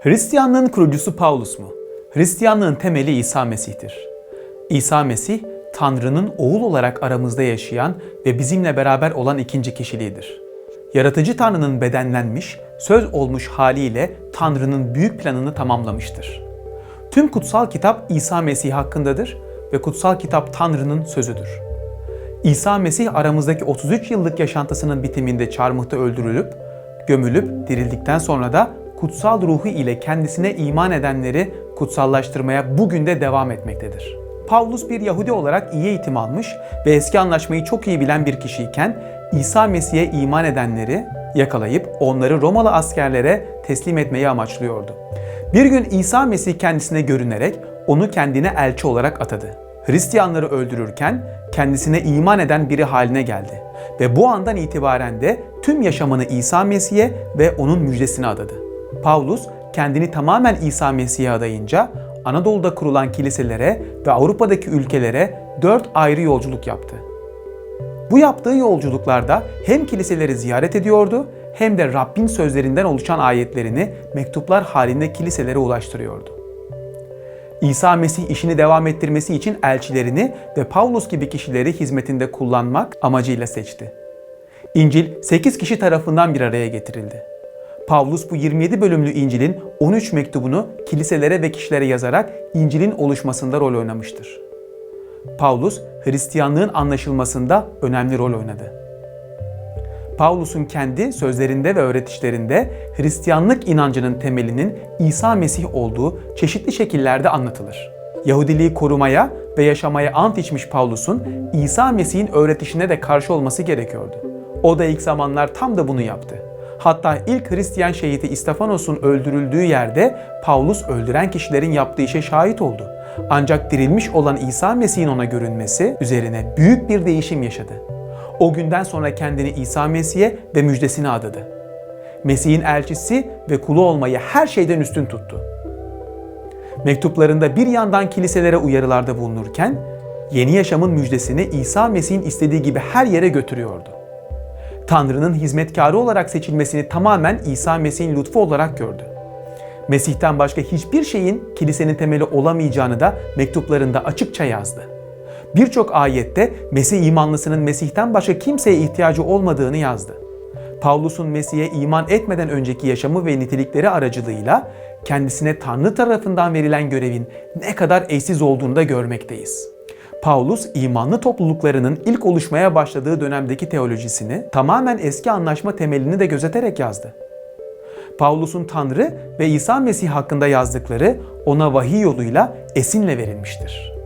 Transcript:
Hristiyanlığın kurucusu Paulus mu? Hristiyanlığın temeli İsa Mesih'tir. İsa Mesih, Tanrı'nın oğul olarak aramızda yaşayan ve bizimle beraber olan ikinci kişiliğidir. Yaratıcı Tanrı'nın bedenlenmiş, söz olmuş haliyle Tanrı'nın büyük planını tamamlamıştır. Tüm kutsal kitap İsa Mesih hakkındadır ve kutsal kitap Tanrı'nın sözüdür. İsa Mesih aramızdaki 33 yıllık yaşantısının bitiminde çarmıhta öldürülüp, gömülüp dirildikten sonra da kutsal ruhu ile kendisine iman edenleri kutsallaştırmaya bugün de devam etmektedir. Pavlus bir Yahudi olarak iyi eğitim almış ve eski anlaşmayı çok iyi bilen bir kişiyken İsa Mesih'e iman edenleri yakalayıp onları Romalı askerlere teslim etmeyi amaçlıyordu. Bir gün İsa Mesih kendisine görünerek onu kendine elçi olarak atadı. Hristiyanları öldürürken kendisine iman eden biri haline geldi. Ve bu andan itibaren de tüm yaşamını İsa Mesih'e ve onun müjdesine adadı. Paulus kendini tamamen İsa Mesih'e adayınca Anadolu'da kurulan kiliselere ve Avrupa'daki ülkelere dört ayrı yolculuk yaptı. Bu yaptığı yolculuklarda hem kiliseleri ziyaret ediyordu hem de Rabbin sözlerinden oluşan ayetlerini mektuplar halinde kiliselere ulaştırıyordu. İsa Mesih işini devam ettirmesi için elçilerini ve Paulus gibi kişileri hizmetinde kullanmak amacıyla seçti. İncil 8 kişi tarafından bir araya getirildi. Pavlus bu 27 bölümlü İncil'in 13 mektubunu kiliselere ve kişilere yazarak İncil'in oluşmasında rol oynamıştır. Pavlus, Hristiyanlığın anlaşılmasında önemli rol oynadı. Pavlus'un kendi sözlerinde ve öğretişlerinde Hristiyanlık inancının temelinin İsa Mesih olduğu çeşitli şekillerde anlatılır. Yahudiliği korumaya ve yaşamaya ant içmiş Pavlus'un İsa Mesih'in öğretişine de karşı olması gerekiyordu. O da ilk zamanlar tam da bunu yaptı. Hatta ilk Hristiyan şehidi İstefanos'un öldürüldüğü yerde Paulus öldüren kişilerin yaptığı işe şahit oldu. Ancak dirilmiş olan İsa Mesih'in ona görünmesi üzerine büyük bir değişim yaşadı. O günden sonra kendini İsa Mesih'e ve müjdesine adadı. Mesih'in elçisi ve kulu olmayı her şeyden üstün tuttu. Mektuplarında bir yandan kiliselere uyarılarda bulunurken, yeni yaşamın müjdesini İsa Mesih'in istediği gibi her yere götürüyordu. Tanrı'nın hizmetkarı olarak seçilmesini tamamen İsa Mesih'in lütfu olarak gördü. Mesih'ten başka hiçbir şeyin kilisenin temeli olamayacağını da mektuplarında açıkça yazdı. Birçok ayette Mesih imanlısının Mesih'ten başka kimseye ihtiyacı olmadığını yazdı. Pavlus'un Mesih'e iman etmeden önceki yaşamı ve nitelikleri aracılığıyla kendisine Tanrı tarafından verilen görevin ne kadar eşsiz olduğunu da görmekteyiz. Paulus imanlı topluluklarının ilk oluşmaya başladığı dönemdeki teolojisini tamamen eski anlaşma temelini de gözeterek yazdı. Paulus'un Tanrı ve İsa Mesih hakkında yazdıkları ona vahiy yoluyla esinle verilmiştir.